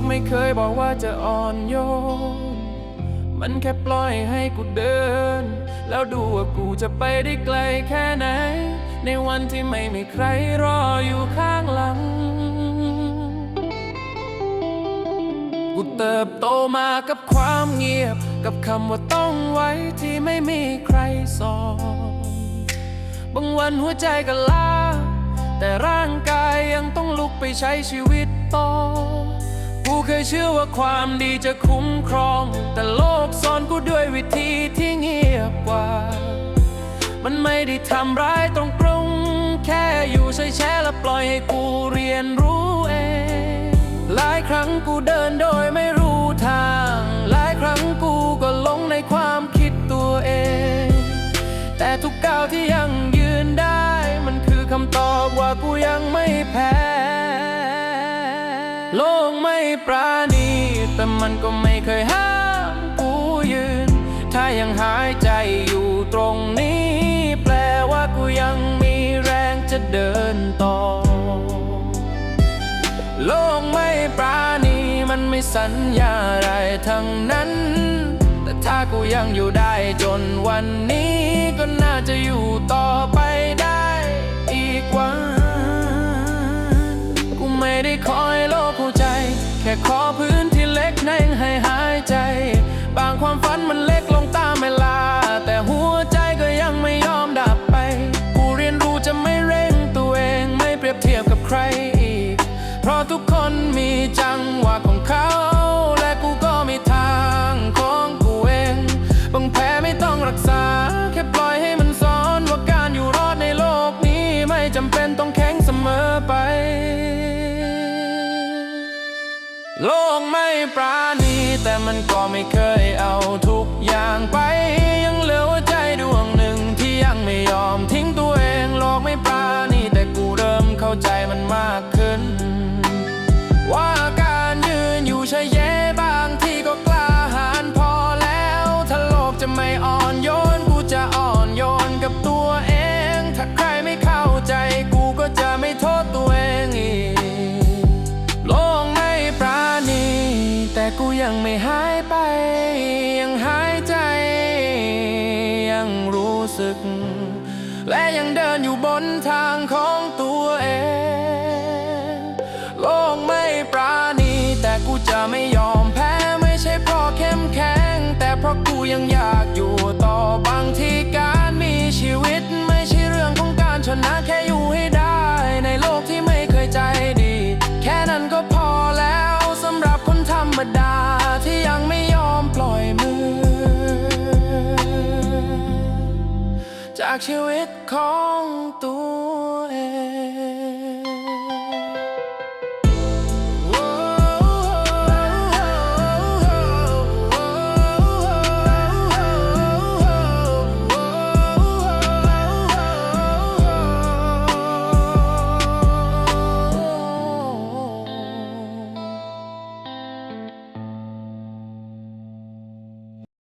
กไม่เคยบอกว่าจะอ่อนโยน มันแค่ปล่อยให้กูเดิน แล้วดูว่ากูจะไปได้ไกลแค่ไหน ในวันที่ไม่มีใครรออยู่ข้างหลัง กูเติบโตมากับความเงียบ กับคำว่าต้องไว้ที่ไม่มีใครสอนบางวันหัวใจก็ล้าแต่ร่างกายยังต้องลุกไปใช้ชีวิตต่อ กูเคยเชื่อว่าความดีจะคุ้มครอง แต่โลกสอนกูด้วยวิธีที่เงียบกว่า มันไม่ได้ทำร้ายตรงตรงแค่อยู่ใช้แช่และปล่อยให้กูเรียนรู้เอง หลายครั้งกูเดินโดยไม่รู้ทาง หลายครั้งกูก็หลงในความคิดตัวเอง แต่ทุกก้าวที่ยังยืนได้ มันคือคำตอบว่ากูยังไม่แพ้ โลกไม่ปราณี แต่มันก็ไม่เคยห้ามกูยืน ถ้ายังหายใจอยู่ตรงนี้ แปลว่ากูยังมีแรงจะเดินต่อ โลกไม่ปราณีมันไม่สัญญาอะไรทั้งนั้น แต่ถ้ากูยังอยู่ได้จนวันนี้ ก็น่าจะอยู่ต่อไปได้อีกวัน กูไม่ได้คอยโลก หัวใจแกไม่ปราณี แต่มันก็ไม่เคยเอาทุกอย่างไป กูยังไม่หายไป ยังหายใจ ยังรู้สึก และยังเดินอยู่บนทางของตัวเอง โลกมัน จากชีวิตของตัวเอง